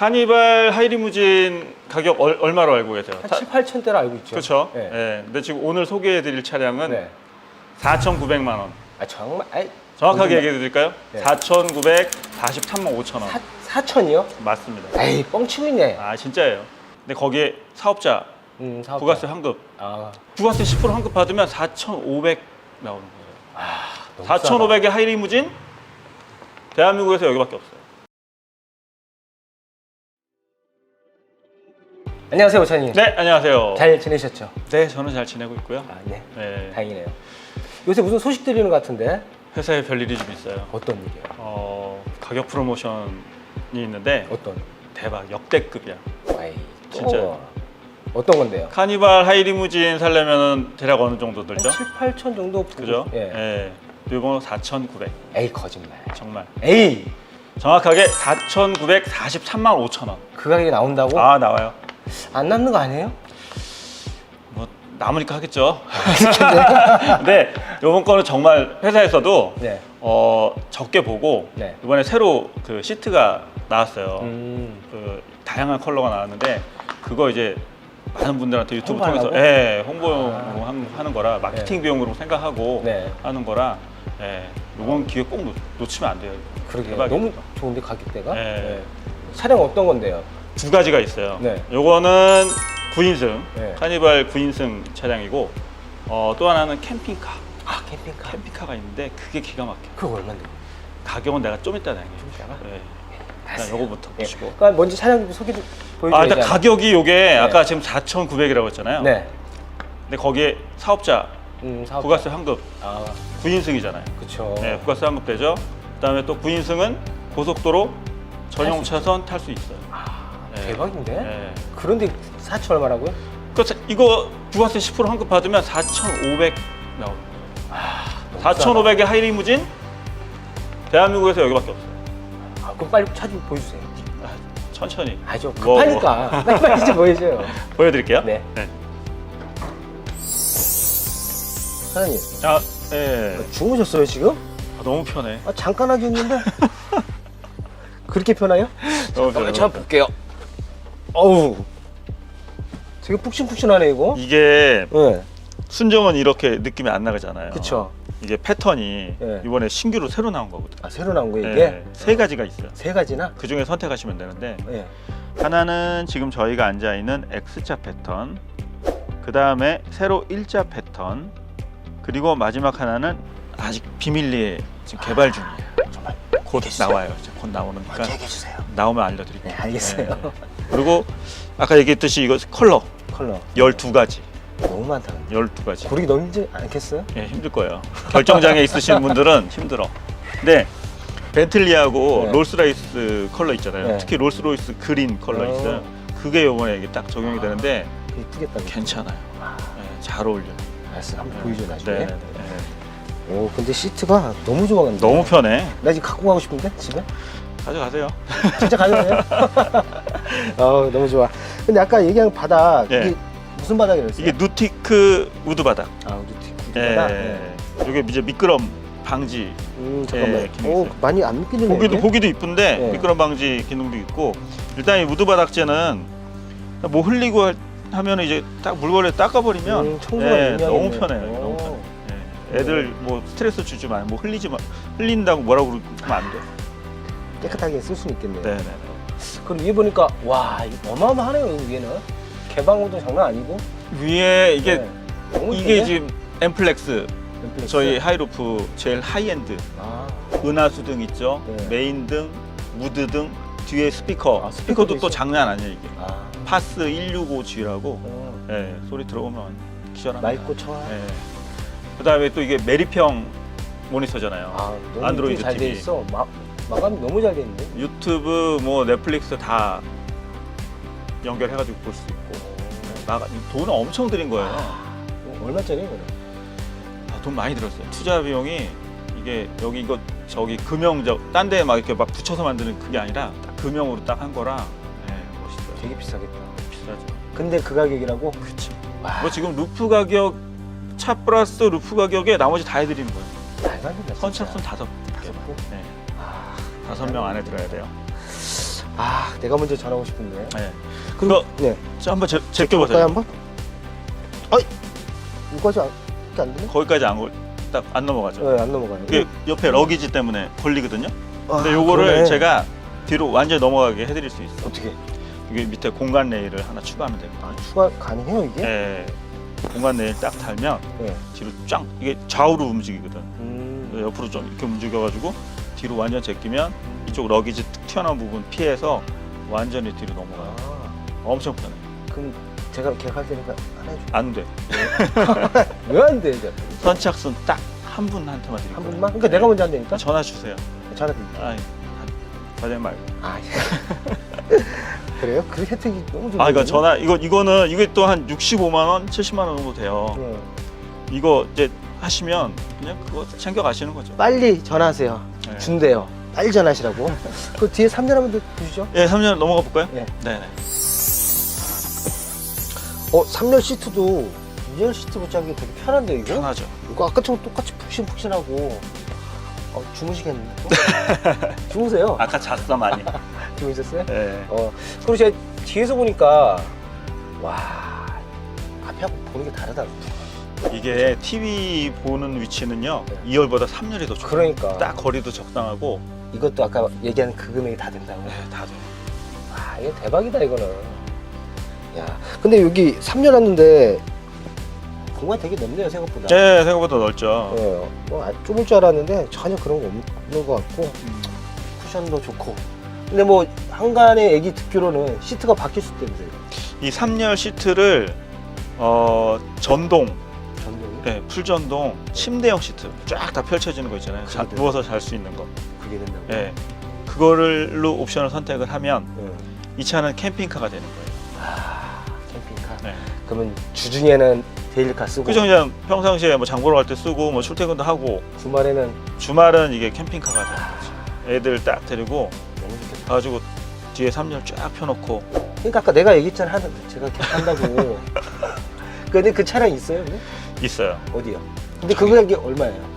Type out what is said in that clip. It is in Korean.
카니발 하이리무진 가격 얼, 얼마로 알고 계세요? 한 7, 8천 대로 알고 있죠. 그렇죠. 네. 예. 근데 지금 오늘 소개해드릴 차량은 네. 4,900만 원. 아 정말 아이, 정확하게 얘기해 드릴까요? 네. 4,943만 5천 원. 사, 4천이요? 맞습니다. 에이 뻥치고 있네. 아 진짜예요. 근데 거기에 사업자 음, 사업자. 부가세 환급, 아, 부가세 10% 환급 받으면 4,500 나오는 거예요. 너무 4,500의 하이리무진 대한민국에서 여기밖에 없어요. 안녕하세요, 오찬님. 네, 안녕하세요. 잘 지내셨죠? 네, 저는 잘 지내고 있고요. 아, 네. 네, 다행이네요. 요새 무슨 소식 들리는 것 같은데 회사에 별일이 좀 있어요. 어떤 일이요? 어, 가격 프로모션이 있는데 어떤? 대박 역대급이야. 아이, 또 진짜요. 어떤 건데요? 카니발 하이리무진 살려면 대략 어느 정도 한 들죠? 7, 8천 정도 그죠? 예. 예. 요거 4,900. 에이 거짓말. 정말 에이 정확하게 4,943만 5천 원. 그 가격이 나온다고? 아 나와요. 안 남는 거 아니에요? 뭐 남으니까 하겠죠. 근데 이번 거는 정말 회사에서도 네. 어, 적게 보고 네. 이번에 새로 그 시트가 나왔어요. 음. 그 다양한 컬러가 나왔는데 그거 이제 많은 분들한테 유튜브 홍보하려고? 통해서 예, 홍보용으로 아. 한- 하는 거라 마케팅 네. 비용으로 생각하고 네. 하는 거라 예, 이번 기회 꼭 놓, 놓치면 안 돼요. 그러게. 너무 좋은데 가격대가? 네. 네. 차량 어떤 건데요? 두 가지가 있어요. 네. 요거는 9인승 네. 카니발 9인승 차량이고 어, 또 하나는 캠핑카. 아 캠핑카. 캠핑카가 있는데 그게 기가 막혀. 그거 얼마인데? 가격은 내가 좀 이따 얘기해. 좀 이따가? 네. 일단. 요거부터 예. 보시고. 그러니까 먼저 차량 소개 좀 아, 보여줘야죠. 일단 가격이 요게 아까 지금 4,900이라고 했잖아요. 네. 근데 거기에 사업자 음, 사업. 부가세 환급 아, 9인승이잖아요. 그쵸. 네, 부가세 환급 되죠. 그다음에 또 9인승은 고속도로 전용 차선 탈 수 있어요. 네. 대박인데? 네. 그런데 4천 얼마라고요? 그 이거 부가세 10% 환급 받으면 4,500 나오는 거예요. 너무 4,500의 하이리무진 대한민국에서 여기밖에 없어요. 아, 그럼 빨리 차좀 보여주세요. 아, 천천히 아죠 뭐, 급하니까 빨리 빨리 좀 보여줘요. 보여드릴게요. 네. 사장님 아, 예. 주무셨어요 지금? 아, 너무 편해. 아, 잠깐 하셨는데 그렇게 편해요? 잠깐만 한번 볼게요. 어우, 되게 푹신푹신하네 이거. 이게 네, 순정은 이렇게 느낌이 안 나가잖아요. 그쵸. 이게 패턴이 네. 이번에 신규로 새로 나온 거거든요. 아 새로 나온 거예요 네, 이게? 세 가지가 있어요. 세 가지나? 그 중에 선택하시면 되는데 네. 하나는 지금 저희가 앉아 있는 X자 패턴, 그 다음에 세로 일자 패턴, 그리고 마지막 하나는 아직 비밀리에 지금 개발 중이에요. 정말 곧 계시죠? 나와요. 이제 곧 나오니까 얘기해 주세요. 나오면 알려드릴게요. 네, 알겠어요. 네. 그리고 아까 얘기했듯이 이거 컬러 컬러 12가지, 너무 많다. 12가지. 고르기 너무 힘들지 않겠어요? 예, 힘들 거예요. 결정장애 있으신 분들은 힘들어. 근데 벤틀리하고 네. 롤스라이스 컬러 있잖아요. 네. 특히 롤스로이스 그린 컬러 어. 있어요. 그게 이번에 이게 딱 적용이 아. 되는데 이쁘겠다. 괜찮아요. 아, 예, 잘 어울려요. 알았어, 한번 보여줘 나중에. 네, 네, 네. 오, 근데 시트가 너무 좋아 근데. 너무 편해. 나 지금 갖고 가고 싶은데 집에? 가져가세요. 진짜 가능해요? 어, 너무 좋아. 근데 아까 얘기한 바닥 예. 이게 무슨 바닥이랬어요? 이게 누티크 우드 바닥. 아, 뒤 예. 바닥. 네. 이게 이제 미끄럼 방지. 음, 잠깐만. 예, 기능이 오, 있어요. 많이 안 믿기는 보기도 보기도 이쁜데 네. 미끄럼 방지 기능도 있고 일단 이 우드 바닥재는 뭐 흘리고 할- 하면 이제 딱 물건을 닦아버리면 음, 청소가 예, 용이하겠네. 너무 편해요. 이게 너무 오. 편해. 예. 애들 뭐 스트레스 주지 마, 뭐 흘리지 마, 흘린다고 뭐라고 그러면 안 돼. 깨끗하게 쓸 수는 있겠네요. 네, 네. 그럼 위에 보니까 와, 이거 어마어마하네요, 여기 위에는. 개방호도 장난 아니고. 위에 이게 네. 너무 이게? 지금 엠플렉스 넷플릭스. 저희 하이루프 제일 하이엔드 아, 은하수 등 있죠. 네. 메인 등, 무드 등 뒤에 스피커. 아, 스피커도 스피커도 또 있어요? 장난 아니에요 이게. 아. 파스 165G라고 어, 예, 소리 들어오면 기절합니다. 맑고 청아. 예. 그다음에 또 이게 메리평 모니터잖아요. 아, 너무 안드로이드 잘돼 TV. 있어. 마, 마감이 너무 잘 돼 있는데. 유튜브 뭐 넷플릭스 다 연결해가지고 볼 수 있고 나 돈을 엄청 들인 거예요. 어, 얼마짜리 이거는? 아, 돈 많이 들었어요. 투자 비용이 이게 여기 이거 저기 금형 저딴 데에 막 이렇게 막 붙여서 만드는 그게 아니라 딱 금형으로 딱 한 거라 네, 멋있어요. 되게 비싸겠다. 비싸죠. 근데 그 가격이라고? 그렇죠. 와, 뭐 지금 루프 가격 차 플러스 루프 가격에 나머지 다 해드리는 거예요. 말도 안 된다. 선착순 다섯 개. 다섯 개? 네, 아, 다섯 명 안에 들어야 돼요. 아, 내가 먼저 전하고 싶은데. 네. 그리고 네. 저 한번 제, 볼까요 제껴보세요. 한번? 어이, 이거까지 안, 이렇게 안 되네? 거기까지 안딱안 넘어가죠. 네, 안 넘어가요. 그게 옆에 러기지 때문에 걸리거든요. 아, 근데 요거를 그러네. 제가 뒤로 완전히 넘어가게 해드릴 수 있어. 어떻게? 여기 밑에 공간 레일을 하나 추가하면 됩니다. 아, 추가 가능해요 이게? 예. 공간 레일 딱 달면 네. 뒤로 쫙 이게 좌우로 움직이거든. 음. 옆으로 좀 이렇게 움직여가지고 뒤로 완전 제끼면 이쪽 러기지 툭 튀어나온 부분 피해서 완전히 뒤로 넘어가요. 아, 엄청 편해. 그럼 제가 계약할 테니까 하나 해줘. 안 돼. 왜 안 돼? 이제? 선착순 딱 한 분한테만 드릴 한 거예요. 분만? 그러니까 네. 내가 먼저 한다니까? 전화 주세요. 전화 드릴게요. 아, 과장 말고. 아, 그래요? 그 혜택이 너무 좋네. 아, 이거 전화 이거 이거는 이게 또 한 65만 원, 70만 원 정도 돼요. 네. 이거 이제 하시면 그냥 그거 챙겨 가시는 거죠. 빨리 전화하세요. 네. 준대요. 빨리 전화하시라고. 그 뒤에 3년 한번 보시죠. 예, 3년 넘어가 볼까요? 예. 네, 네. 어, 3년 시트도 2년 시트 붙잡기 되게 편한데 이거? 편하죠. 이거 아까처럼 똑같이 푹신푹신하고 어, 주무시겠는데? 또? 주무세요. 아까 잤어 많이. 주무셨어요? 네. 어, 그리고 제가 뒤에서 보니까 와 앞에하고 보는 게 다르다. 이게 TV 보는 위치는요. 네. 2열보다 3열이 더 좋아요. 그러니까 딱 거리도 적당하고 이것도 아까 얘기한 그 금액이 다 된다고. 네, 다 돼요. 아 이거 대박이다 이거는. 야 근데 여기 3년 왔는데 공간 되게 넓네요 생각보다. 네, 생각보다 넓죠. 예, 뭐 아, 좁을 줄 알았는데 전혀 그런 거 없는 것 같고 음. 쿠션도 좋고. 근데 뭐 한간에 얘기 듣기로는 시트가 바뀔 수 있다면서요. 이 3열 시트를 어, 전동, 전동이 네, 풀전동 침대형 시트 쫙 다 펼쳐지는 거 있잖아요. 자, 누워서 잘 수 있는 거. 그게 된다고. 네. 그거를로 옵션을 선택을 하면 예. 이 차는 캠핑카가 되는 거예요. 아 캠핑카. 네. 그러면 주중에는 데일리카 쓰고 그죠 그냥 평상시에 뭐 장보러 갈 때 쓰고 뭐 출퇴근도 하고 주말에는 주말은 이게 캠핑카가 되는 거죠. 애들 딱 데리고. 가지고 뒤에 3열 쫙 펴놓고 그러니까 아까 내가 얘기했잖아 하는 제가 이렇게 한다고. 근데 그 차량 있어요? 근데? 있어요. 어디요? 근데 그 가격이 얼마예요?